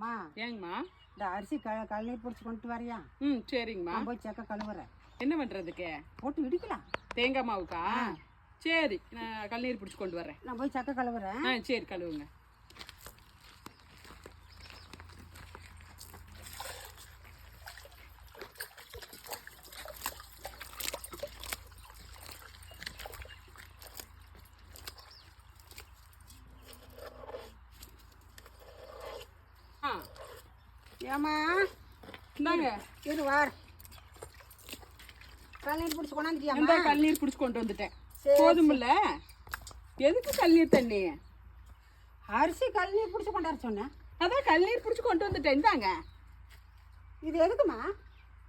அம்மா ஏங்கம்மா. இந்த அரிசி க கழுநீர் பிடிச்சி கொண்டு வரியா? ம் சரிங்கம்மா. போய் செக்க கழுவுறேன். என்ன பண்ணுறதுக்கு போட்டு இடிக்கலாம். தேங்காய் மாவுக்கா? சரி நான் கல்லீர் பிடிச்சி கொண்டு வர்றேன். நான் போய் செக்க கழுவுறேன். ஆ சரி கழுவுங்க ஆ ஏம்மா? இந்தாங்க இரு வார் கழுநீர் பிடிச்சி கொண்டாந்துட்டியாம்மா? கல்லீர் பிடிச்சி கொண்டு வந்துட்டேன். போதுமில்ல. எதுக்கு கல்லீர் தண்ணி? அரிசி கழுநீர் பிடிச்சி கொண்டார சொன்னேன் அதான் கல்லீர் பிடிச்சி கொண்டு வந்துட்டேன். இந்தாங்க. இது எதுக்குமா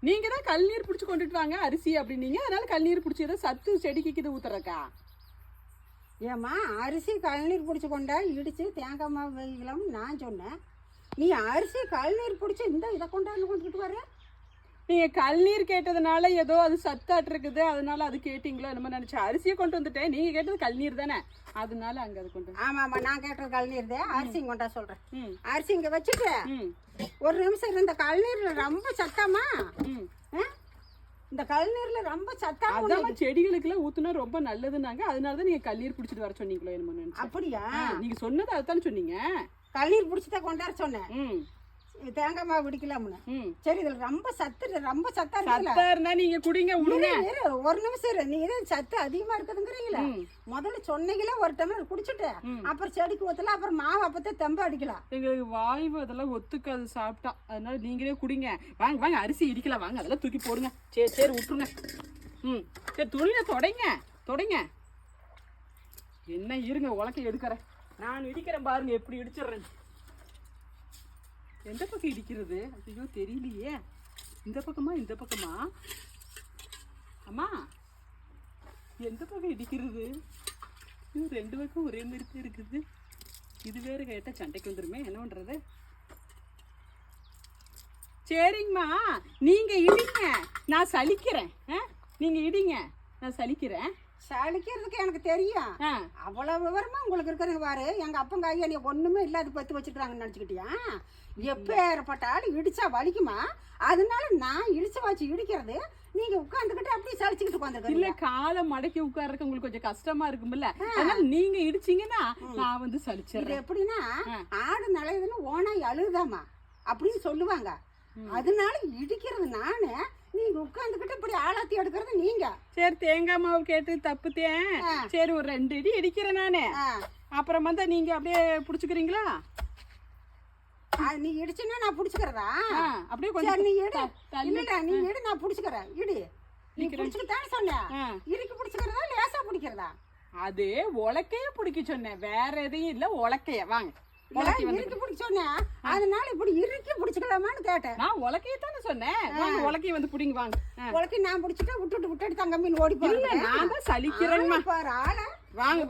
நீங்க தான் கல்லீர் பிடிச்சி கொண்டுட்டு வாங்க அரிசி அப்படின்னீங்க. அதனால கல்லீர் பிடிச்சி ஏதோ சத்து செடிக்கு இது ஊத்துறக்கா? ஏம்மா அரிசி கழுநீர் பிடிச்சி கொண்டா இடித்து தேங்காய் மாவு வைக்கலாம்னு நான் சொன்னேன். நீ அரிசி கழுநீர் பிடிச்சி இந்த இதை கொண்டாந்து கொண்டுக்கிட்டு வர நீங்க கல்லீர் கேட்டதுனால ஏதோ அது சத்தாட்டு இருக்குது அதனால அது கேட்டீங்களோ என்னமோ நினைச்சேன் அரிசியை கொண்டு வந்துட்டேன். நீங்க கேட்டது கல்லீர் தானே? அதனால அங்க அது கொண்டு வந்து- ஆமாம்மா நான் கேட்டது கழுநீர் தான். அரிசி கொண்டா சொல்கிறேன் அரிசி இங்கே வச்சுட்டு ஒரு நிமிஷம் இருந்த கழுநீரில் ரொம்ப சத்தாமா? இந்த கழுநீரில் ரொம்ப சத்தா அதான் செடிகளுக்குலாம் ஊத்துனா ரொம்ப நல்லதுன்னாங்க. அதனால தான் நீங்க கல்லீர் பிடிச்சிட்டு வர சொன்னீங்களோ என்னமோ அப்படியா? நீங்க சொன்னது அதுதானே சொன்னீங்க. கழுநீர் பிடிச்சி தான் கொண்டாட சொன்னேன் தேங்காய் மாவு பிடிக்கலாம்னு. சரி இதில் ரொம்ப சத்து ரொம்ப சத்தா சத்தா இருந்தா நீங்க குடிங்க ஒரு நிமிஷம் இரு. நீ இது சத்து அதிகமா இருக்குதுங்கிறீங்களா. முதல்ல சொன்னீங்களே ஒரு டம்ளர் குடிச்சிட்டு. அப்புறம் செடிக்கு ஊத்தல அப்புறம் மாவு அப்பத்தே தெம்ப அடிக்கலாம். எங்களுக்கு வாய்வு அதெல்லாம் ஒத்துக்காது சாப்பிட்டா. அதனால நீங்களே குடிங்க. வாங்க வாங்க அரிசி இடிக்கலாம் வாங்க அதெல்லாம் தூக்கி போடுங்க. சரி சரி விட்டுருங்க. ம். சரி துணியில தொடங்க தொடங்க. என்ன இருங்க உலக்க எடுக்கிறேன். நான் இடிக்கிறேன் பாருங்க எப்படி இடிச்சிடுறேன் எந்த பக்கம் இடிக்கிறது? ஐயோ தெரியலையே. இந்த பக்கமா இந்த பக்கமா? அம்மா எந்த பக்கம் இடிக்கிறது? ஐயோ ரெண்டு பக்கம் ஒரே மாதிரி தான் இருக்குது. இது வேற கேட்டால் சண்டைக்கு வந்துருமே என்ன பண்ணுறது சரிங்கம்மா. நீங்கள் இடிங்க. நான் சலிக்கிறேன். ஆ? நீங்கள் இடிங்க. நான் சலிக்கிறேன். சளிக்கிறதுக்கு எனக்கு தெரியும். அவ்வளவு விவரமா உங்களுக்கு இருக்கிறது பாரு. எங்க அப்பங்க ஐயா நீ ஒண்ணுமே இல்லாத பத்து வச்சுக்கிறாங்கன்னு நினச்சிக்கிட்டியா? எப்பேற்பட்ட ஆள் இடிச்சா வலிக்குமா? அதனால நான் இடிச்ச வச்சு இடிக்கிறது நீங்க உட்காந்துக்கிட்டு அப்படியே சளிச்சுக்கிட்டு இல்ல உட்காந்துருக்கீங்க காலை மடக்கி உட்கார்றதுக்கு உங்களுக்கு கொஞ்சம் கஷ்டமா இருக்கும்ல. அதனால நீங்க இடிச்சீங்கன்னா நான் வந்து இது சலிச்சிடுறேன் எப்படின்னா. ஆடு நலையுதுன்னு ஓனாய் அழுதாமா? அப்படின்னு சொல்லுவாங்க. அதனால இடிக்கிறது நானு நீங்க உட்காந்துக்கிட்டு இப்படி ஆளாத்தி எடுக்கிறது நீங்க. சரி தேங்காய் மாவு கேட்டு தப்புத்தேன். சரி ஒரு ரெண்டு இடி இடிக்கிறேன் நானு. அப்புறம் வந்து நீங்க அப்படியே புடிச்சுக்கிறீங்களா? நீ இடிச்சுன்னா நான் புடிச்சுக்கிறதா? அப்படியே நீ கொஞ்சம் தள்ளி. இல்லடா நீ எடு நான் புடிச்சுக்கிறேன். இடி. நீ புடிச்சுக்கிட்டான்னு சொன்ன? ஆ. இறுக்கி பிடிச்சிக்கிறதா லேசா பிடிக்கிறதா? அது உலக்கைய பிடிக்க சொன்னேன். வேற எதையும் இல்ல உலக்கைய. வாங்க. இறுக்கி பிடிக்க சொன்னேன் அதனால இப்படி இறுக்கி பிடிச்சிக்கலாமான்னு கேட்டேன். நான் உலக்கைய தானே சொன்னேன். வாங்க உலக்கைய வந்து பிடிங்க வாங்க. உலக்கி நான் பிடிச்சிட்டு விட்டுட்டு விட்டுட்டு தங்கம்மின்னு ஓடி இல்ல போறேன் நான் தான் சலிக்கிறேன்மா. பாரு ஆளை வாங்க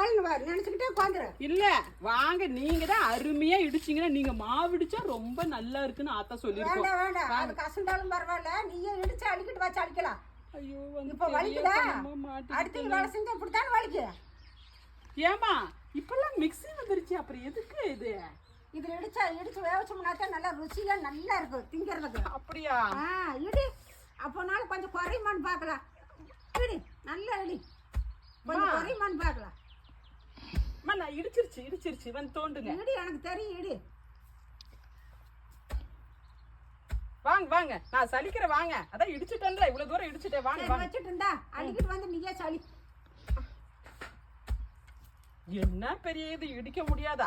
ஆளுன்னு பாரு நினைச்சுக்கிட்டே உட்காந்துரு. இல்ல வாங்க நீங்க தான் அருமையா இடிச்சீங்கன்னா நீங்க மாவு இடிச்சா ரொம்ப நல்லா இருக்குன்னு ஆத்தா சொல்லிருக்கோம் வேண்டாம் வேண்டாம். அது கசந்தாலும் பரவாயில்ல. நீயே இடிச்சு அடிக்கிட்டு வச்சு அடிக்கலாம் ஐயோ இப்ப வலிக்குதா. அடுத்து வேலை செஞ்சா இப்படித்தானே வலிக்கு? ஏமா இப்பெல்லாம் மிக்ஸி வந்துருச்சு அப்புறம் எதுக்கு இது? இதுல இடிச்சா இடிச்சு வேவச்சோம்னா தான் நல்லா ருசியா நல்லா இருக்கும் திங்கிறதுக்கு. அப்படியா? ஆ இடி. அப்போனாலும் கொஞ்சம் குறையுமான்னு பார்க்கலாம். இடி நல்லா இடி. கொஞ்சம். குறையுமான்னு பார்க்கலாம். அம்மா நான் இடிச்சிருச்சு இடிச்சிருச்சு வந்து தோண்டுங்க. இடி எனக்கு தெரியும் இடி. வாங்க வாங்க. நான் சலிக்கிறேன் வாங்க. அதான் இடிச்சுட்டேன்ல இவ்வளவு தூரம் இடிச்சுட்டேன். வாங்க வச்சுட்டு இருந்தா அடிக்கிட்டு வந்து நீயே சளி. என்ன பெரிய இது இடிக்க முடியாதா?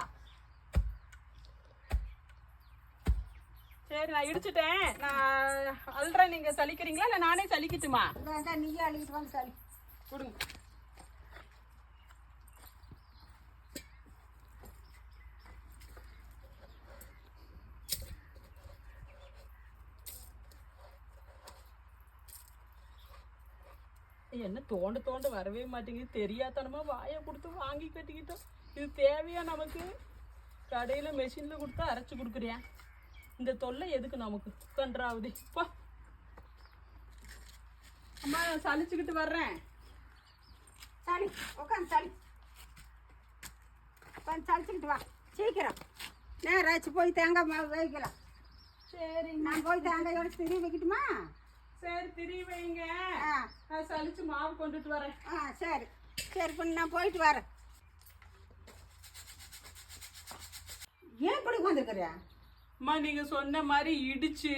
சரி நான் இடிச்சிட்டேன். நான் அல்றேன் நீங்க சலிக்கிறீங்களா? இல்ல நானே சலிக்கட்டுமா? வேண்டாம் நீயே அழிக்கிட்டு வந்து சளி. கொடுங்க. என்ன தோண்ட தோண்ட வரவே மாட்டேங்குது. தெரியாதனமா வாயை கொடுத்து வாங்கி கட்டிக்கிட்டோம். இது தேவையா நமக்கு? கடையில மெஷின்ல கொடுத்தா அரைச்சு கொடுக்குறியா? இந்த தொல்லை எதுக்கு நமக்கு? கன்றாவுது போ. அம்மா நான் சலிச்சுக்கிட்டு வர்றேன். சளி. உட்காந்து சளி. உட்காந்து சளிச்சுக்கிட்டு வா. சீக்கிரம். நேராச்சு போய் தேங்காய் மாவு வைக்கலாம். சரிங்க நான் போய் தேங்காய் உடச்சி திரும்பி வைக்கட்டுமா? சரி திரி வைங்க. நான் சலிச்சு மாவு கொண்டுட்டு வரேன். ஆ சரி. சரி பண்ணி நான் போயிட்டு வரேன். ஏன் இப்படி உட்காந்துருக்குறியா அம்மா நீங்க சொன்ன மாதிரி இடிச்சு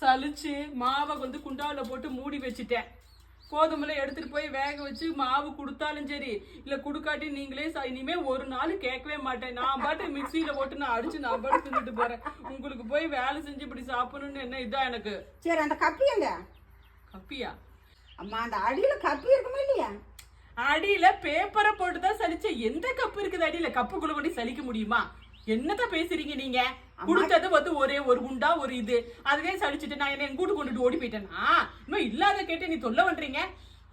சலிச்சு மாவை வந்து குண்டாவில் போட்டு மூடி வச்சுட்டேன். கோதுமையில எடுத்துட்டு போய் வேக வச்சு மாவு கொடுத்தாலும் சரி இல்ல குடுக்காட்டி நீங்களே ச- இனிமே ஒரு நாள் கேட்கவே மாட்டேன். நான் பாட்டு மிக்சியில போட்டு நான் அடிச்சு நான் பாட்டு தின்னுட்டு போறேன். உங்களுக்கு போய் வேலை செஞ்சு இப்படி சாப்பிடணும்னு என்ன இதான் எனக்கு? சரி அந்த கப்பி எங்க? கப்பியா? அம்மா அந்த அடியில் கப்பி இருக்குமா இல்லையா? அடியில பேப்பரை போட்டு தான் சலிச்ச எந்த கப்பு இருக்குது அடியில? கப்புக்குள்ள கொண்டு சலிக்க முடியுமா? என்னத்த பேசுறீங்க நீங்க? கொடுத்தது வந்து ஒரே ஒரு குண்டா ஒரு இது. அதுவே சலிச்சுட்டு நான் என்ன எங்க கூட்டு கொண்டுட்டு ஓடி போயிட்டேனா. இன்னும் இல்லாத கேட்டு நீ தொல்லை பண்றீங்க?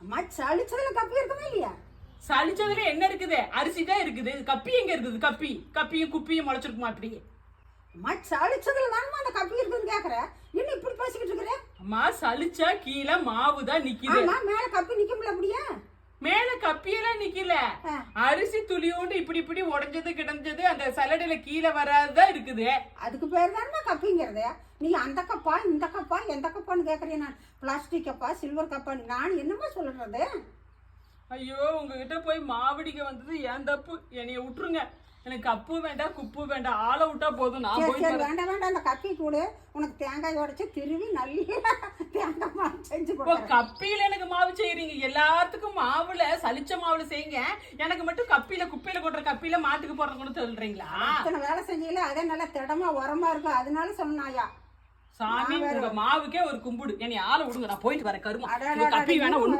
அம்மா சளிச்சதுல கப்பி இருக்குமா இல்லையா? சலிச்சதுல என்ன இருக்குது? அரிசி தான் இருக்குது. கப்பி எங்க இருக்குது? கப்பி. கப்பியும் குப்பியும் முளைச்சிருக்குமா அப்படி? அம்மா சளிச்சதுல தானம்மா அந்த கப்பி இருக்குன்னு கேக்குற? இன்னும் இப்படி பேசிக்கிட்டு இருக்கிற? அம்மா சலிச்சா கீழே மாவு தான் நிக்குது மேல கப்பி நிக்க முடியல அப்படியா? மேல கப்பியெல்லாம் நிக்கல. அரிசி துளியோண்டு இப்படி இப்படி உடைஞ்சது கிடஞ்சது அந்த சலடையில கீழே வராதுதான் இருக்குது? அதுக்கு பேர் தானே கப்பிங்கிறது? நீ அந்த கப்பா இந்த கப்பா எந்த கப்பான்னு கேக்குறீங்க நான். பிளாஸ்டிக் கப்பா சில்வர் கப்பா நான் என்னம்மா சொல்றது? ஐயோ உங்ககிட்ட போய் மாவடிக்க வந்தது ஏன் தப்பு. என்னைய விட்டுருங்க எனக்கு கப்பு வேண்டாம் குப்பு வேண்டாம். ஆளை விட்டா போதும். நான் போய் வேண்டாம் வேண்டாம். அந்த கப்பி கூடு. உனக்கு தேங்காய் உடைச்சு திருவி நல்லா செஞ்சு இப்போ கப்பியில எனக்கு மாவு செய்யறீங்க எல்லாத்துக்கும் மாவுல சலிச்ச மாவுல செய்யுங்க எனக்கு மட்டும் கப்பியில குப்பையில கொட்டுற கப்பியில மாட்டுக்கு போடுறது கூட சொல்றீங்களா இத்தனை வேலை செஞ்சீங்களே அதே நல்லா திடமா உரமா இருக்கும் அதனால சொன்னாயா சாமி உங்க மாவுக்கே ஒரு கும்பிடு என்னை ஆளை விடுங்க நான் போயிட்டு வரேன் கருமா கப்பி வேணா ஒண்ணு